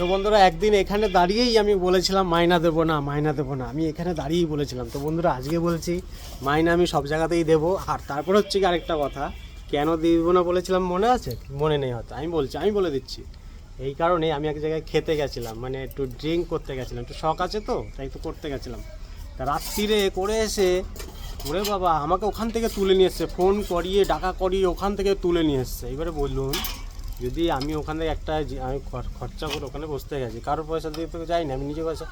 তো বন্ধুরা, একদিন এখানে দাঁড়িয়েই আমি বলেছিলাম, মাইনা দেবো না, মাইনা দেবো না। আমি এখানে দাঁড়িয়েই বলেছিলাম। তো বন্ধুরা, আজকে বলছি, মাইনা আমি সব জায়গাতেই দেবো। আর তারপর হচ্ছে কি আরেকটা কথা, কেন দিব না? বলেছিলাম, মনে আছে? মনে নেই হয়তো, আমি বলছি, আমি বলে দিচ্ছি। এই কারণে আমি এক জায়গায় খেতে গেছিলাম মানে একটু ড্রিঙ্ক করতে গেছিলাম। একটু শখ আছে তো, তাই তো করতে গেছিলাম। তা রাত্রিরে করে এসে, ওরে বাবা, আমাকে ওখান থেকে তুলে নিয়ে এসছে, ফোন করিয়ে, ডাকা করিয়ে ওখান থেকে তুলে নিয়ে এসছে। এবারে বলুন যদি আমি ওখান থেকে একটা আমি খরচা করে ওখানে বসতে গেছি, কারোর পয়সা দিয়ে তো যাই না, আমি নিজে পয়সা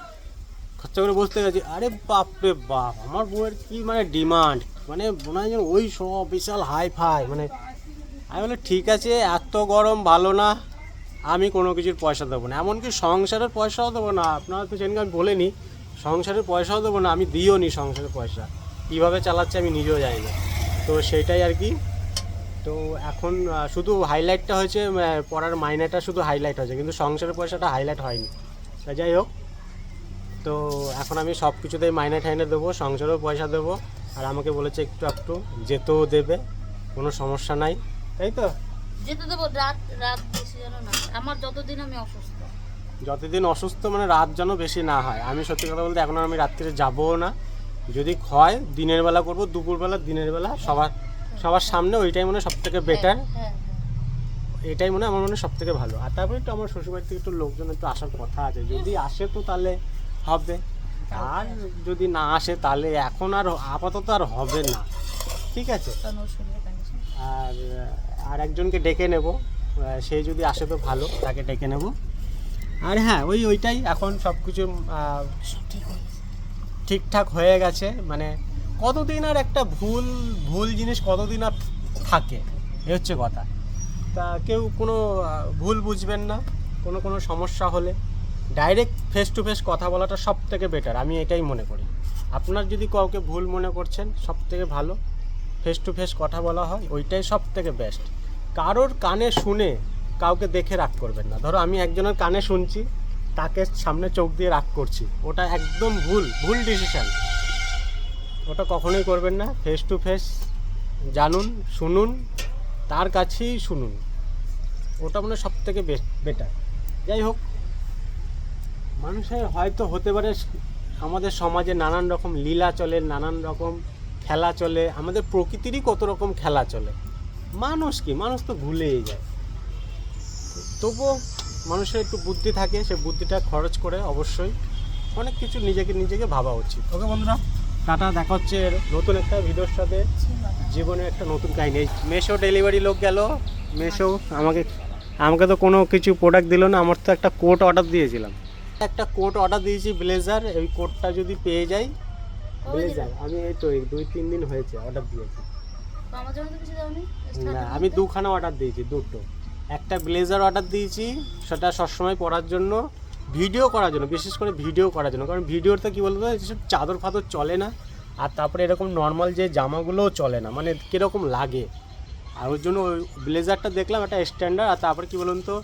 খরচা করে বসতে গেছি, আরে বাপ রে বাপ, আমার বউয়ের কি মানে ডিমান্ড মানে মনে হয় যেন ওই সব বিশাল হাই ফাই মানে আমি বলে ঠিক আছে, এত গরম ভালো না, আমি কোনো কিছুর পয়সা দেবো না। এমনকি সংসারের পয়সাও দেবো না, আপনারা তো সেদিনকে আমি বলিনি, সংসারের পয়সাও দেবো না, আমি দিও নি সংসারের পয়সা। কীভাবে চালাচ্ছে আমি নিজেও জানি না। তো সেটাই আর কি তো এখন শুধু হাইলাইটটা হয়েছে পড়ার মাইনেটা শুধু হাইলাইট হয়েছে কিন্তু সংসারের পয়সাটা হাইলাইট হয়নি। তা যাই হোক তো এখন আমি সব কিছুতেই মাইনে ঠাইনে দেবো সংসারেও পয়সা দেবো আর আমাকে বলেছে একটু একটু যেতেও দেবে কোনো সমস্যা নাই তাই তো? যেতে দেবো রাত রাত বেশি যেন না আমার যতদিন আমি অসুস্থ। যতদিন অসুস্থ মানে রাত যেন বেশি না হয়। আমি সত্যি কথা বলতে এখন আমি রাত্রে যাবও না। যদি হয় দিনের বেলা করব দুপুরবেলা দিনের বেলা সবার সবার সামনে ওইটাই মনে হয় সব থেকে বেটার হ্যাঁ হ্যাঁ। এটাই মনে হয় আমার মনে হয় সব থেকে ভালো। আর তারপরে একটু আমার শ্বশুরবাড়ি থেকে একটু লোকজন একটু আসার কথা আছে। যদি আসে তো তাহলে হবে। আর যদি না আসে তাহলে এখন আর আপাতত আর হবে না। ঠিক আছে। আর আর একজনকে ডেকে নেব। সে যদি আসে তো ভালো তাকে ডেকে নেব। আর হ্যাঁ ওই ওইটাই এখন সব কিছু হয়ে। ঠিকঠাক হয়ে গেছে। মানে কতদিন আর একটা ভুল ভুল জিনিস কতদিন আর থাকে? এ হচ্ছে কথা। তা কেউ কোনো ভুল বুঝবেন না, কোনো কোনো সমস্যা হলে ডাইরেক্ট ফেস টু ফেস কথা বলাটা সব থেকে বেটার আমি এটাই মনে করি। আপনার যদি কাউকে ভুল মনে করছেন সব থেকে ভালো ফেস টু ফেস কথা বলা হয়, ওইটাই সব থেকে বেস্ট কারোর কানে শুনে কাউকে দেখে রাগ করবেন না। ধরো আমি একজনের কানে শুনছি, তাকে সামনে চোখ দিয়ে রাগ করছি, ওটা একদম ভুল ভুল ডিসিশন ওটা কখনোই করবেন না। ফেস টু ফেস জানুন, শুনুন, তার কাছেই শুনুন। ওটা মানে সব থেকে বেটার যাই হোক, মানুষের হয়তো হতে পারে আমাদের সমাজে নানান রকম লীলা চলে, নানান রকম খেলা চলে, আমাদের প্রকৃতিরই কত রকম খেলা চলে। মানুষ কি? মানুষ তো ভুলেই যায়। তবুও মানুষের একটু বুদ্ধি থাকে, সে বুদ্ধিটা খরচ করে অবশ্যই। অনেক কিছু নিজেকে নিজেকে ভাবা উচিত। ওকে বন্ধুরা টাটা দেখা হচ্ছে নতুন একটা ভিডিওর সাথে। জীবনে একটা নতুন কাহিনী। মেশো ডেলিভারি লোক গেল। মেশো আমাকে আমাকে তো কোনো কিছু প্রোডাক্ট দিল না আমার তো একটা কোট অর্ডার দিয়েছিলাম। একটা কোট অর্ডার দিয়েছি ব্লেজার এই কোটটা যদি পেয়ে যাই ব্লেজার আমি এই তো এই দুই তিন দিন হয়েছে অর্ডার দিয়েছি। না আমি দুখানা অর্ডার দিয়েছি দুটো। একটা ব্লেজার অর্ডার দিয়েছি সেটা সবসময় পরার জন্য। ভিডিও করার জন্য, বিশেষ করে ভিডিও করার জন্য। কারণ ভিডিওতে কী বলতো, যেসব চাদর ফাদর চলে না, আর তারপরে এরকম নর্মাল যে জামাগুলোও চলে না মানে কীরকম লাগে। আর ওর জন্য ওই ব্লেজারটা দেখলাম, একটা স্ট্যান্ডার্ড আর তারপরে কী বলুন তো,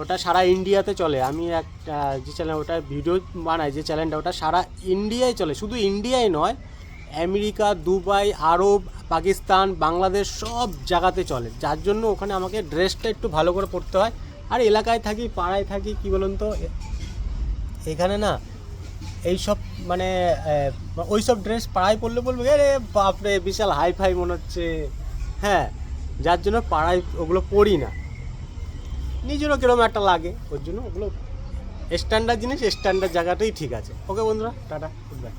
ওটা সারা ইন্ডিয়াতে চলে। আমি একটা যে চ্যানেল ওটা ভিডিও বানাই, যে চ্যানেলটা ওটা সারা ইন্ডিয়ায় চলে। শুধু ইন্ডিয়ায় নয়, আমেরিকা, দুবাই, আরব, পাকিস্তান, বাংলাদেশ সব জায়গাতে চলে। যার জন্য ওখানে আমাকে ড্রেসটা একটু ভালো করে পরতে হয়। আর এলাকায় থাকি, পাড়ায় থাকি, কী বলুন তো এখানে না, এইসব মানে ওই সব ড্রেস পাড়ায় পরলে বলবে, আরে বাপরে, বিশাল হাই ফাই মনে হচ্ছে। হ্যাঁ যার জন্য পাড়ায় ওগুলো পড়ি না। নিজেরও কীরকম একটা লাগে, ওর জন্য ওগুলো স্ট্যান্ডার্ড জিনিস স্ট্যান্ডার্ড জায়গাটাই ঠিক আছে। ওকে বন্ধুরা, টাটা গুড বাই